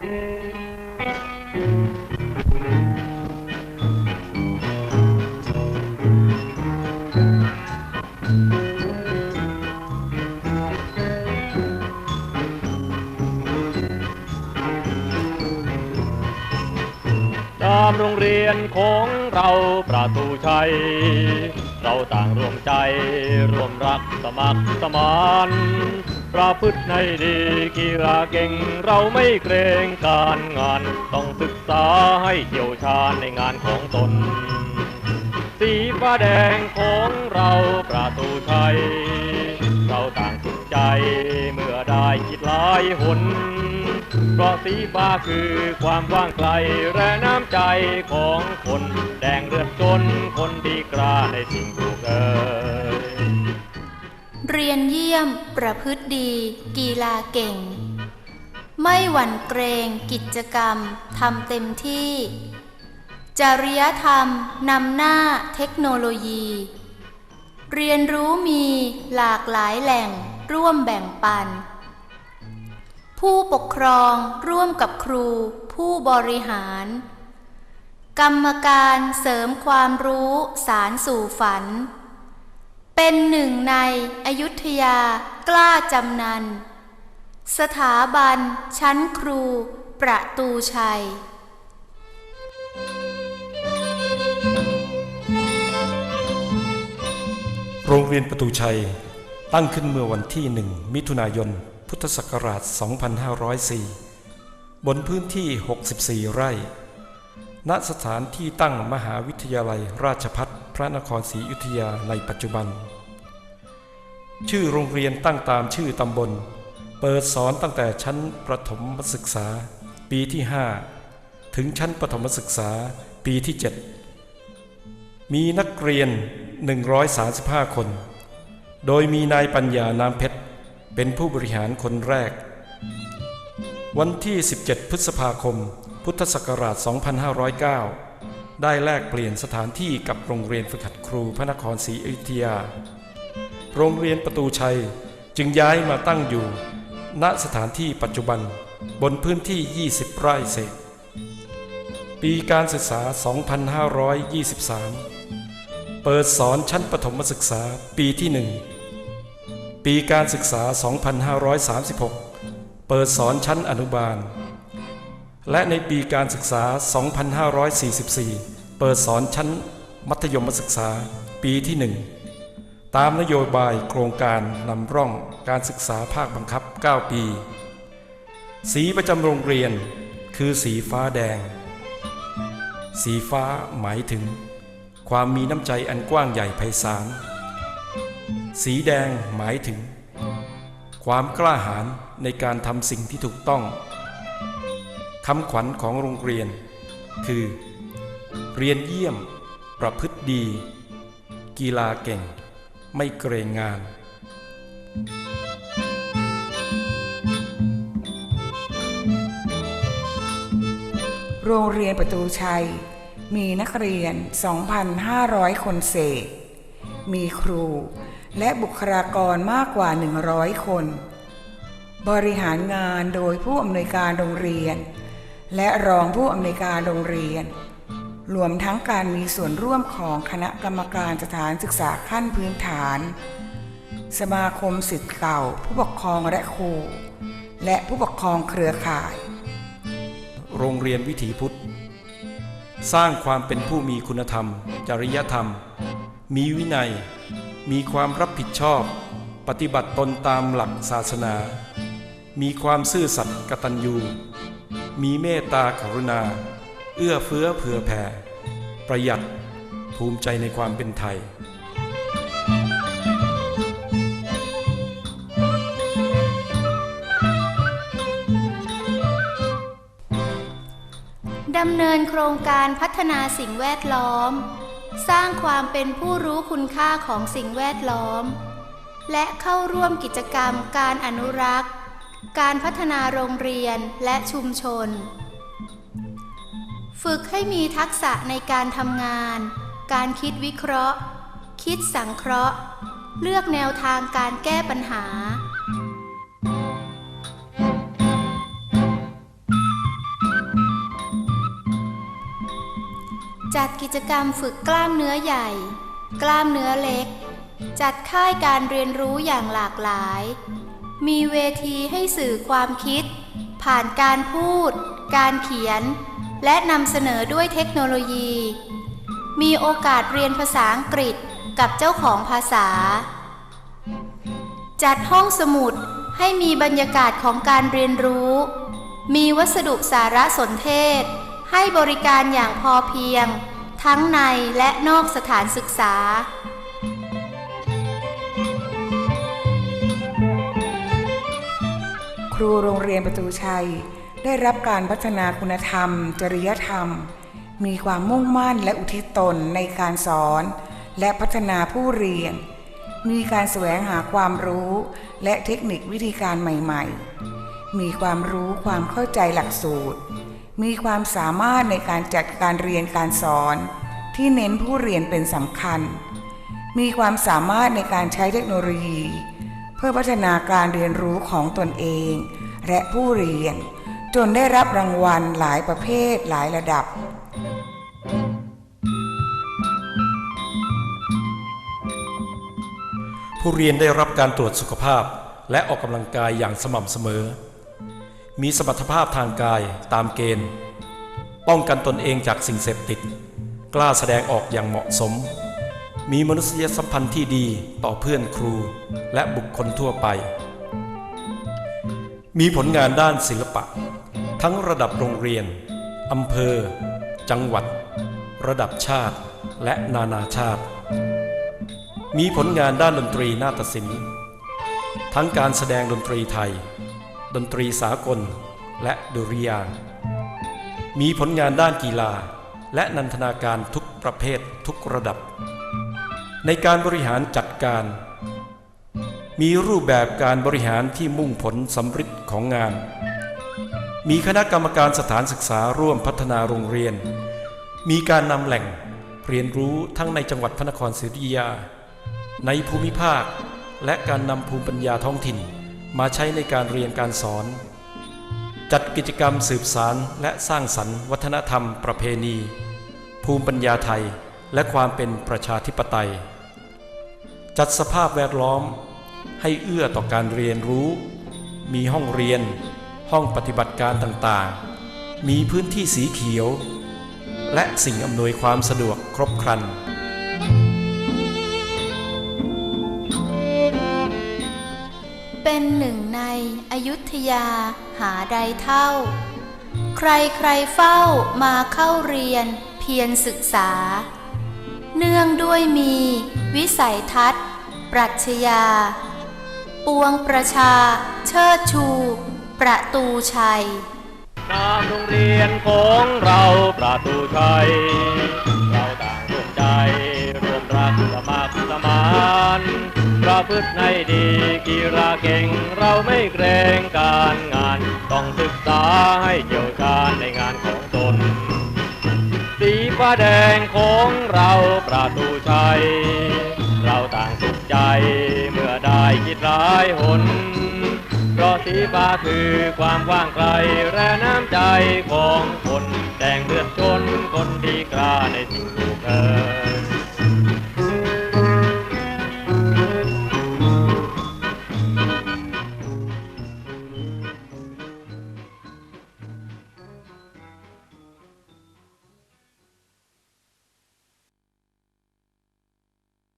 ต ประตูชัย เราต่างรวมใจรวมรักสมัครสมานประพฤติในดีกีฬาเก่งเราไม่เกรงการงาน ต้องศึกษาให้เชี่ยวชาญในงานของตน สีฟ้าแดงของเราประตูชัย เราต่างสุขใจเมื่อได้คิดหลายหน เพราะสีฟ้าคือความว่างไกลและน้ำใจของคนแดงเลือดจนคนที่กล้าในสิ่งถูกเอ่ยเรียนเยี่ยมประพฤติดี กีฬาเก่ง ไม่หวั่นเกรงกิจกรรมทำเต็มที่ จริยธรรมนำหน้าเทคโนโลยี เรียนรู้มีหลากหลายแหล่งร่วมแบ่งปัน ผู้ปกครองร่วมกับครู ผู้บริหาร กรรมการเสริมความรู้สารสู่ฝัน เป็นหนึ่งในอยุธยากล้าจำนัน สถาบัน ชั้นครู ประตูชัยโรงเรียนประตูชัยตั้งขึ้นเมื่อวันที่หนึ่งมิถุนายน พุทธศักราช 2504 บนพื้นที่ 64 ไร่ ณ สถานที่ตั้งมหาวิทยาลัยราชพัฒพระนครศรีอยุธยาในปัจจุบัน ชื่อโรงเรียนตั้งตามชื่อตำบล เปิดสอนตั้งแต่ชั้นประถมศึกษา ปีที่ 5 ถึงชั้นประถมศึกษาปีที่ 7 มีนักเรียน 135 คน โดยมีนายปัญญานามเพชร เป็นผู้บริหารคนแรก วันที่ 17 พฤษภาคม พุทธศักราช 2509 ได้แลกเปลี่ยนสถานที่กับโรงเรียนฝึกหัดครูพระนครศรีอยุธยา โรงเรียนประตูชัยจึงย้ายมาตั้งอยู่ ณสถานที่ปัจจุบันบนพื้นที่ 20 ไร่เศษ ปีการศึกษา 2523 เปิดสอนชั้นประถมศึกษาปีที่1 ปีการศึกษา 2536 เปิดสอนชั้นอนุบาล และในปีการศึกษา 2544 เปิดสอนชั้นมัธยมศึกษาปีที่ 1 ตามนโยบายโครงการนำร่องการศึกษาภาคบังคับ 9 ปี สีประจำโรงเรียนคือสีฟ้าแดง สีฟ้าหมายถึง ความมีน้ำใจอันกว้างใหญ่ไพศาล สีแดงหมายถึง ความกล้าหาญในการทำสิ่งที่ถูกต้องคำขวัญของโรงเรียน คือ เรียนเยี่ยม ประพฤติดี กีฬาเก่ง ไม่เกรงงานโรงเรียนประตูชัย มีนักเรียน 2,500 คนเศษ มีครู และบุคลากรมากกว่า 100 คน บริหารงานโดยผู้อำนวยการโรงเรียน และรองผู้อำนวยการโรงเรียน รวมทั้งการมีส่วนร่วมของคณะกรรมการสถานศึกษาขั้นพื้นฐาน สมาคมสิทธิ์เก่า ผู้ปกครองและครู และผู้ปกครองเครือข่าย โรงเรียนวิถีพุทธ สร้างความเป็นผู้มีคุณธรรม จริยธรรม มีวินัย มีความรับผิดชอบ ปฏิบัติตนตามหลักศาสนา มีความซื่อสัตย์กตัญญู มีเมตตากรุณา เอื้อเฟื้อเผื่อแผ่ ประหยัดภูมิใจในความเป็นไทยดำเนินโครงการพัฒนาสิ่งแวดล้อม สร้างความเป็นผู้รู้คุณค่าของสิ่งแวดล้อม และเข้าร่วมกิจกรรมการอนุรักษ์ การพัฒนาโรงเรียนและชุมชน ฝึกให้มีทักษะในการทำงาน การคิดวิเคราะห์ คิดสังเคราะห์ เลือกแนวทางการแก้ปัญหา จัดกิจกรรมฝึกกล้ามเนื้อใหญ่ กล้ามเนื้อเล็ก จัดค่ายการเรียนรู้อย่างหลากหลาย มีเวทีให้สื่อความคิด ผ่านการพูด การเขียน และนำเสนอด้วยเทคโนโลยี มีโอกาสเรียนภาษาอังกฤษกับเจ้าของภาษา จัดห้องสมุดให้มีบรรยากาศของการเรียนรู้ มีวัสดุสารสนเทศ ให้บริการอย่างพอเพียง ทั้งในและนอกสถานศึกษา ครูโรงเรียนประตูชัย ได้รับการพัฒนาคุณธรรม จริยธรรม มีความมุ่งมั่นและอุทิศตนในการสอน และพัฒนาผู้เรียน มีการแสวงหาความรู้และเทคนิควิธีการใหม่ ๆ มีความรู้ความเข้าใจหลักสูตร มีความสามารถในการจัดการเรียนการสอน ที่เน้นผู้เรียนเป็นสำคัญ มีความสามารถในการใช้เทคโนโลยี เพื่อพัฒนาการเรียนรู้ของตนเอง และผู้เรียน จนได้รับรางวัลหลายประเภทหลายระดับ ผู้เรียนได้รับการตรวจสุขภาพ และออกกำลังกายอย่างสม่ำเสมอ มีสมรรถภาพทางกายตามเกณฑ์ ป้องกันตนเองจากสิ่งเสพติด กล้าแสดงออกอย่างเหมาะสม มีมนุษยสัมพันธ์ที่ดีต่อเพื่อนครูและบุคคลทั่วไป มีผลงานด้านศิลปะ ทั้งระดับโรงเรียนอำเภอ จังหวัด ระดับชาติและนานาชาติ มีผลงานด้านดนตรีนาฏศิลป์ ทั้งการแสดงดนตรีไทย ดนตรีสากล และดุริยางมีผลงานด้านกีฬา และนันทนาการทุกประเภททุกระดับ ในการบริหารจัดการ มีรูปแบบการบริหารที่มุ่งผลสำฤทธิ์ของงาน มีคณะกรรมการสถานศึกษาร่วมพัฒนาโรงเรียน มีการนำแหล่งเรียนรู้ทั้งในจังหวัดพระนครศรีอยุธยา ในภูมิภาคและการนำภูมิปัญญาท้องถิ่น มาใช้ในการเรียนการสอน จัดกิจกรรมสืบสารและสร้างสรรค์วัฒนธรรมประเพณี ภูมิปัญญาไทยและความเป็นประชาธิปไตย จัดสภาพแวดล้อมให้เอื้อต่อการเรียนรู้ มีห้องเรียน ห้องปฏิบัติการต่างๆ มีพื้นที่สีเขียว และสิ่งอำนวยความสะดวกครบครัน เป็นหนึ่งในอยุธยาหาใดเท่า ใครใครเฝ้ามาเข้าเรียนเพียรศึกษา เนื่องด้วยมีวิสัยทัศน์ ปรัชญา ปวงประชา เชิดชู ประตูชัยนามโรงเรียนของเราประตูชัย เราต่างร่วมใจร่วมรักสมัครสมาน ประพฤติในดีกีฬาเก่งเราไม่เกรงการงาน ต้องศึกษาให้เกี่ยวชาญในงานของตน สีฟ้าแดงของเราประตูชัย เราต่างสุขใจเมื่อได้คิดร้ายหนเพราะสีฟ้าคือความกว้างไกลและน้ำใจของคน แดงเลือดชนคนที่กล้าในสิ่งถูกเกิด